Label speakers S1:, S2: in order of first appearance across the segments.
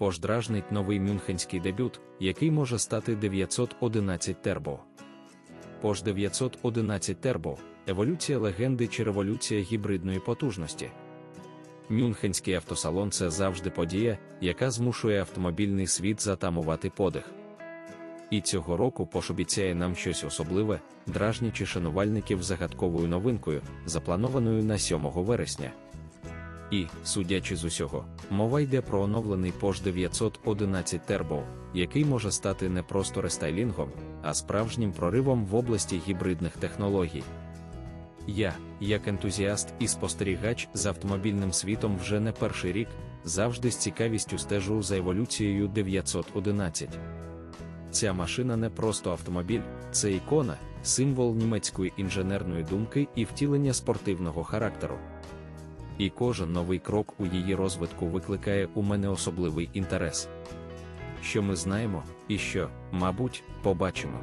S1: пождражнить новий мюнхенський дебют, який може стати 911 Turbo. Пож 911 Turbo – еволюція легенди чи революція гібридної потужності. Мюнхенський автосалон це завжди подія, яка змушує автомобільний світ затамувати подих. І цього року Пош обіцяє нам щось особливе, дражнячи шанувальників загадковою новинкою, запланованою на 7 вересня. І, судячи з усього, мова йде про оновлений Porsche 911 Turbo, який може стати не просто рестайлінгом, а справжнім проривом в області гібридних технологій. Я, як ентузіаст і спостерігач з автомобільним світом вже не перший рік, завжди з цікавістю стежу за еволюцією 911. Ця машина не просто автомобіль, це ікона, символ німецької інженерної думки і втілення спортивного характеру. І кожен новий крок у її розвитку викликає у мене особливий інтерес. Що ми знаємо, і що, мабуть, побачимо.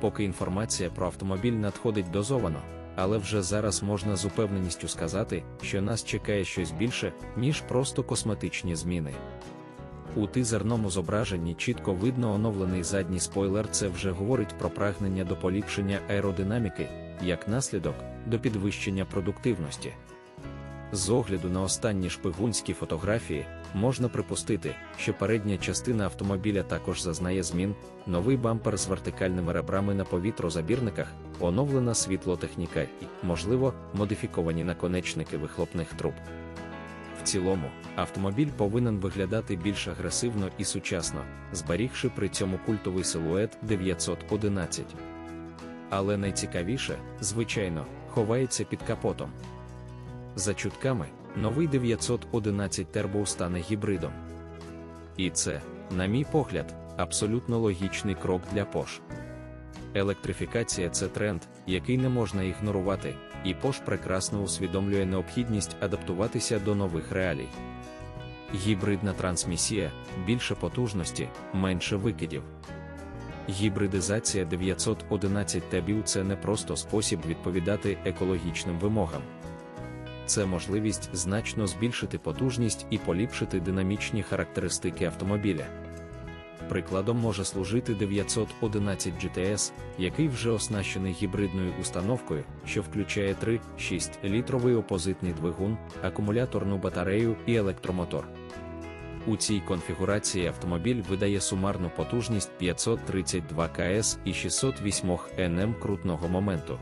S1: Поки інформація про автомобіль надходить дозовано, але вже зараз можна з упевненістю сказати, що нас чекає щось більше, ніж просто косметичні зміни. У тизерному зображенні чітко видно оновлений задній спойлер. Це вже говорить про прагнення до поліпшення аеродинаміки, як наслідок до підвищення продуктивності. З огляду на останні шпигунські фотографії, можна припустити, що передня частина автомобіля також зазнає змін, новий бампер з вертикальними ребрами на повітрозабірниках, оновлена світлотехніка і, можливо, модифіковані наконечники вихлопних труб. В цілому, автомобіль повинен виглядати більш агресивно і сучасно, зберігши при цьому культовий силует 911. Але найцікавіше, звичайно, ховається під капотом. За чутками, новий 911 Turbo стане гібридом. І це, на мій погляд, абсолютно логічний крок для Porsche. Електрифікація це тренд, який не можна ігнорувати, і Porsche прекрасно усвідомлює необхідність адаптуватися до нових реалій. Гібридна трансмісія, більше потужності, менше викидів. Гібридизація 911 Tabio – це не просто спосіб відповідати екологічним вимогам. Це можливість значно збільшити потужність і поліпшити динамічні характеристики автомобіля. Прикладом може служити 911 GTS, який вже оснащений гібридною установкою, що включає 3-6 літровий опозитний двигун, акумуляторну батарею і електромотор. У цій конфігурації автомобіль видає сумарну потужність 532 КС і 608 НМ крутного моменту.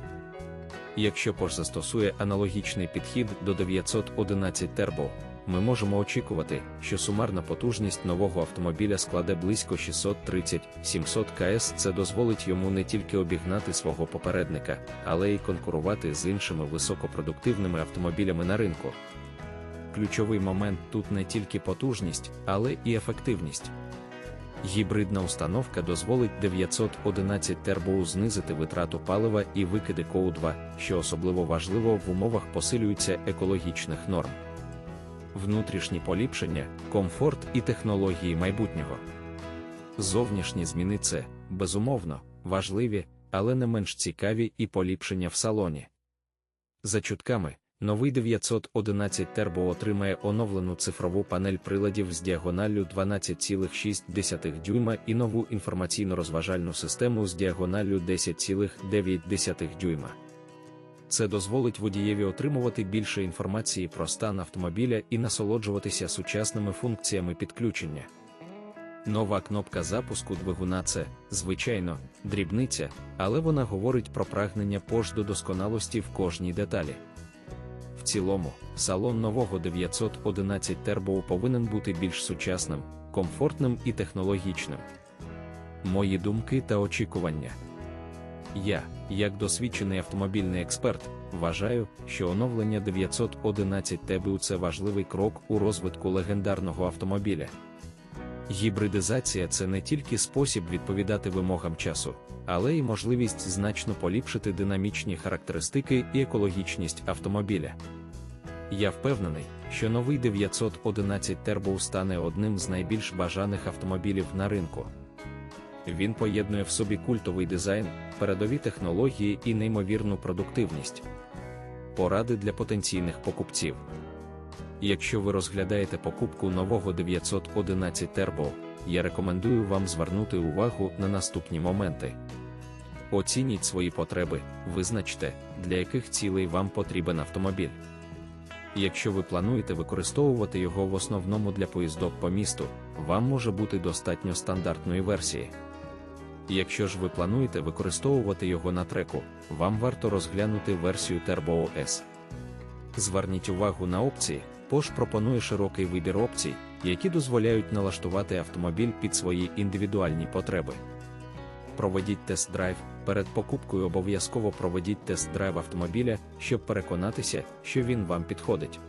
S1: Якщо Porsche застосує аналогічний підхід до 911 Turbo, ми можемо очікувати, що сумарна потужність нового автомобіля складе близько 630-700 КС. Це дозволить йому не тільки обігнати свого попередника, але й конкурувати з іншими високопродуктивними автомобілями на ринку. Ключовий момент тут не тільки потужність, але і ефективність. Гібридна установка дозволить 911 Turbo знизити витрату палива і викиди КОУ2, що особливо важливо в умовах посилюються екологічних норм. Внутрішні поліпшення, комфорт і технології майбутнього. Зовнішні зміни це, безумовно, важливі, але не менш цікаві і поліпшення в салоні. За чутками, Новий 911 Turbo отримає оновлену цифрову панель приладів з діагоналлю 12,6 дюйма і нову інформаційно-розважальну систему з діагоналлю 10,9 дюйма. Це дозволить водієві отримувати більше інформації про стан автомобіля і насолоджуватися сучасними функціями підключення. Нова кнопка запуску двигуна це, звичайно, дрібниця, але вона говорить про прагнення Porsche до досконалості в кожній деталі. В цілому, салон нового 911 Turbo повинен бути більш сучасним, комфортним і технологічним. Мої думки та очікування. Я, як досвідчений автомобільний експерт, вважаю, що оновлення 911 TBU – це важливий крок у розвитку легендарного автомобіля. Гібридизація це не тільки спосіб відповідати вимогам часу, але й можливість значно поліпшити динамічні характеристики і екологічність автомобіля. Я впевнений, що новий 911 Turbo стане одним з найбільш бажаних автомобілів на ринку. Він поєднує в собі культовий дизайн, передові технології і неймовірну продуктивність. Поради для потенційних покупців. Якщо ви розглядаєте покупку нового 911 Turbo, я рекомендую вам звернути увагу на наступні моменти. Оцініть свої потреби, визначте, для яких цілей вам потрібен автомобіль. Якщо ви плануєте використовувати його в основному для поїздок по місту, вам може бути достатньо стандартної версії. Якщо ж ви плануєте використовувати його на треку, вам варто розглянути версію Turbo OS. Зверніть увагу на опції, Porsche пропонує широкий вибір опцій, які дозволяють налаштувати автомобіль під свої індивідуальні потреби. Проведіть тест-драйв. Перед покупкою обов'язково проведіть тест-драйв автомобіля, щоб переконатися, що він вам підходить.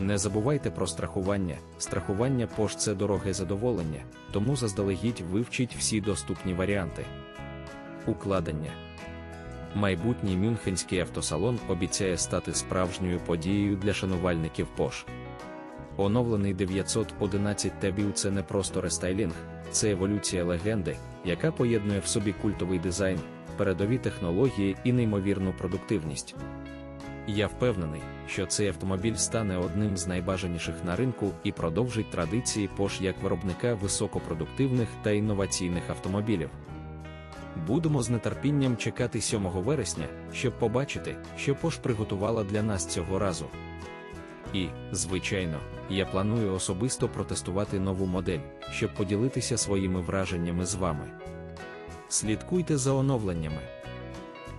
S1: Не забувайте про страхування. Страхування Porsche – це дороге задоволення, тому заздалегідь вивчіть всі доступні варіанти. Укладення Майбутній Мюнхенський автосалон обіцяє стати справжньою подією для шанувальників Porsche. Оновлений 911 Tabів – це не просто рестайлінг, це еволюція легенди, яка поєднує в собі культовий дизайн, передові технології і неймовірну продуктивність. Я впевнений, що цей автомобіль стане одним з найбажаніших на ринку і продовжить традиції Porsche як виробника високопродуктивних та інноваційних автомобілів. Будемо з нетерпінням чекати 7 вересня, щоб побачити, що Пош приготувала для нас цього разу. І, звичайно, я планую особисто протестувати нову модель, щоб поділитися своїми враженнями з вами. Слідкуйте за оновленнями.